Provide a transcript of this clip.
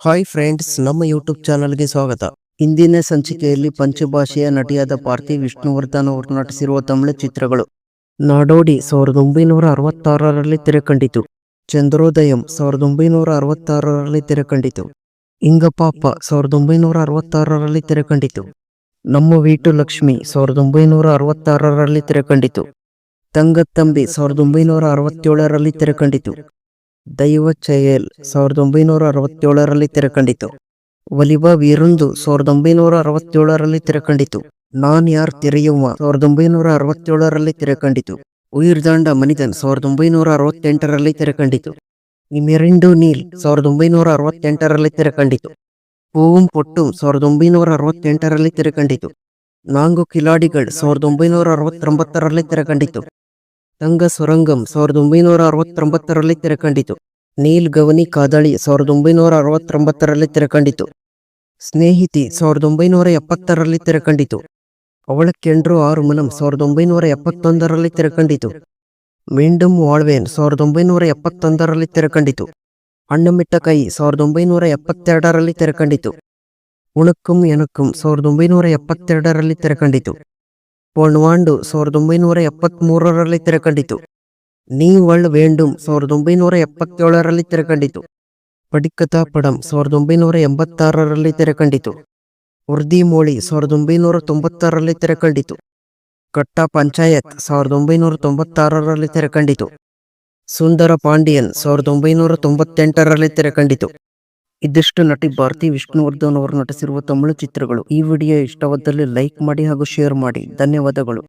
Hi friends ನಮ್ಮ YouTube ಚಾನಲ್ಗೆ ಸ್ವಾಗತ. ಇಂದಿನ ಸಂಚಿಕೆಯಲ್ಲಿ ಪಂಚಭಾಷೆಯ ನಟಿಯಾದ ಪಾರ್ಥಿ ವಿಷ್ಣುವರ್ಧನ್ ಅವರು ನಟಿಸಿರುವ ತಮಿಳು ಚಿತ್ರಗಳು. ನಾಡೋಡಿ ಸಾವಿರದ ಒಂಬೈನೂರ ಅರವತ್ತಾರರಲ್ಲಿ ತೆರೆಕಂಡಿತು. ಚಂದ್ರೋದಯಂ ಸಾವಿರದ ಒಂಬೈನೂರ ಅರವತ್ತಾರರಲ್ಲಿ ತೆರೆಕಂಡಿತು. ಇಂಗಪಾಪ ಸಾವಿರದ ಒಂಬೈನೂರ ಅರವತ್ತಾರರಲ್ಲಿ ತೆರೆಕಂಡಿತು. ನಮ್ಮ ವೀಟು ಲಕ್ಷ್ಮಿ ಸಾವಿರದ ಒಂಬೈನೂರ ಅರವತ್ತಾರರಲ್ಲಿ ತೆರೆಕಂಡಿತು. ತಂಗತ್ತಂಬಿ ಸಾವಿರದ ಒಂಬೈನೂರ ಅರವತ್ತೇಳರಲ್ಲಿ ತೆರೆಕಂಡಿತು. ದೈವ ಚಯಲ್ ಸಾವಿರದ ಒಂಬೈನೂರ ಅರವತ್ತೇಳರಲ್ಲಿ ತೆರೆಕಂಡಿತು. ಒಲಿಬಾ ವೀರುಂದು ಸಾವಿರದ ಒಂಬೈನೂರ ಅರವತ್ತೇಳರಲ್ಲಿ ತೆರೆಕಂಡಿತು. ನಾನ್ ಯಾರ್ ತೆರೆಯುವ ಸಾವಿರದ ಒಂಬೈನೂರ ಅರವತ್ತೇಳರಲ್ಲಿ ತೆರೆಕಂಡಿತು. ಉಯಿರ್ದಾಂಡ ಮನಿದನ್ ಸಾವಿರದ ಒಂಬೈನೂರ ಅರವತ್ತೆಂಟರಲ್ಲಿ ತೆರೆಕಂಡಿತು. ನಿಮೆರಿಂಡು ನೀಲ್ ಸಾವಿರದ ಒಂಬೈನೂರ ಅರವತ್ತೆಂಟರಲ್ಲಿ ತೆರೆಕಂಡಿತು. ಓಂ ಪೊಟ್ಟು ಸಾವಿರದ ಒಂಬೈನೂರ ಅರವತ್ತೆಂಟರಲ್ಲಿ ತೆರೆಕಂಡಿತು. ನಾಂಗು ಕಿಲಾಡಿಗಳು ಸಾವಿರದ ಒಂಬೈನೂರ ಅರವತ್ತೊಂಬತ್ತರಲ್ಲಿ ತೆರೆಕಂಡಿತು. ತಂಗ ಸುರಂಗಂ ಸಾವಿರದ ಒಂಬೈನೂರ ಅರವತ್ತೊಂಬತ್ತರಲ್ಲಿ ತೆರೆಕಂಡಿತು ನೀಲ್ ಗವನಿ ಕಾದಳಿ ಸಾವಿರದ ಒಂಬೈನೂರ ಅರವತ್ತೊಂಬತ್ತರಲ್ಲಿ ತೆರೆಕಂಡಿತು ಸ್ನೇಹಿತಿ ಸಾವಿರದ ಒಂಬೈನೂರ ಎಪ್ಪತ್ತರಲ್ಲಿ ತೆರೆಕಂಡಿತು ಅವಳ ಕೆಂಡ್ರು ಆರು ಮನಂ ಸಾವಿರದ ಒಂಬೈನೂರ ಎಪ್ಪತ್ತೊಂದರಲ್ಲಿ ತೆರೆಕಂಡಿತು ಮೀಂಡಂ ವಾಳ್ವೇನ್ ಸಾವಿರದ ಒಂಬೈನೂರ ಎಪ್ಪತ್ತೊಂದರಲ್ಲಿ ತೆರೆಕಂಡಿತು ಅಣ್ಣಮಿಟ್ಟ ಕೈ ಸಾವಿರದ ಒಂಬೈನೂರ ಎಪ್ಪತ್ತೆರಡರಲ್ಲಿ ತೆರೆಕಂಡಿತು ಉಣಕ್ಕಂ ಎನಕ್ಕಂ ಸಾವಿರದ ಒಂಬೈನೂರ ಎಪ್ಪತ್ತೆರಡರಲ್ಲಿ ತೆರೆಕಂಡಿತು ಪೊಣ್ವಾಂಡು ಸಾವಿರದ ಒಂಬೈನೂರ ಎಪ್ಪತ್ಮೂರರಲ್ಲಿ ತೆರೆಕಂಡಿತು ವರ್ಲ್ಡ್ ವೇಂಡುಂ ಸಾವಿರದ ಒಂಬೈನೂರ ಎಪ್ಪತ್ತೇಳರಲ್ಲಿ ತೆರೆಕಂಡಿತು. ಪಡಿಕ್ಕತಾ ಪಡಂ ಸಾವಿರದ ಒಂಬೈನೂರ ಎಂಬತ್ತಾರರಲ್ಲಿ ತೆರೆಕಂಡಿತು. ಉರ್ದಿ ಮೋಳಿ ಸಾವಿರದ ಒಂಬೈನೂರ ತೊಂಬತ್ತಾರರಲ್ಲಿ ತೆರೆಕಂಡಿತು. ಕಟ್ಟ ಪಂಚಾಯತ್ ಸಾವಿರದ ಒಂಬೈನೂರ ತೊಂಬತ್ತಾರರಲ್ಲಿ ತೆರೆಕಂಡಿತು. ಸುಂದರ ಪಾಂಡಿಯನ್ ಸಾವಿರದ ಒಂಬೈನೂರ ತೊಂಬತ್ತೆಂಟರಲ್ಲಿ ತೆರೆಕಂಡಿತು. ಇದಿಷ್ಟು ನಟಿ ಭಾರತಿ ವಿಷ್ಣುವರ್ಧನ್ ಅವರು ನಟಿಸಿರುವ ತಮಿಳು ಚಿತ್ರಗಳು. ಈ ವಿಡಿಯೋ ಇಷ್ಟವಾದಲ್ಲಿ ಲೈಕ್ ಮಾಡಿ ಹಾಗೂ ಶೇರ್ ಮಾಡಿ. ಧನ್ಯವಾದಗಳು.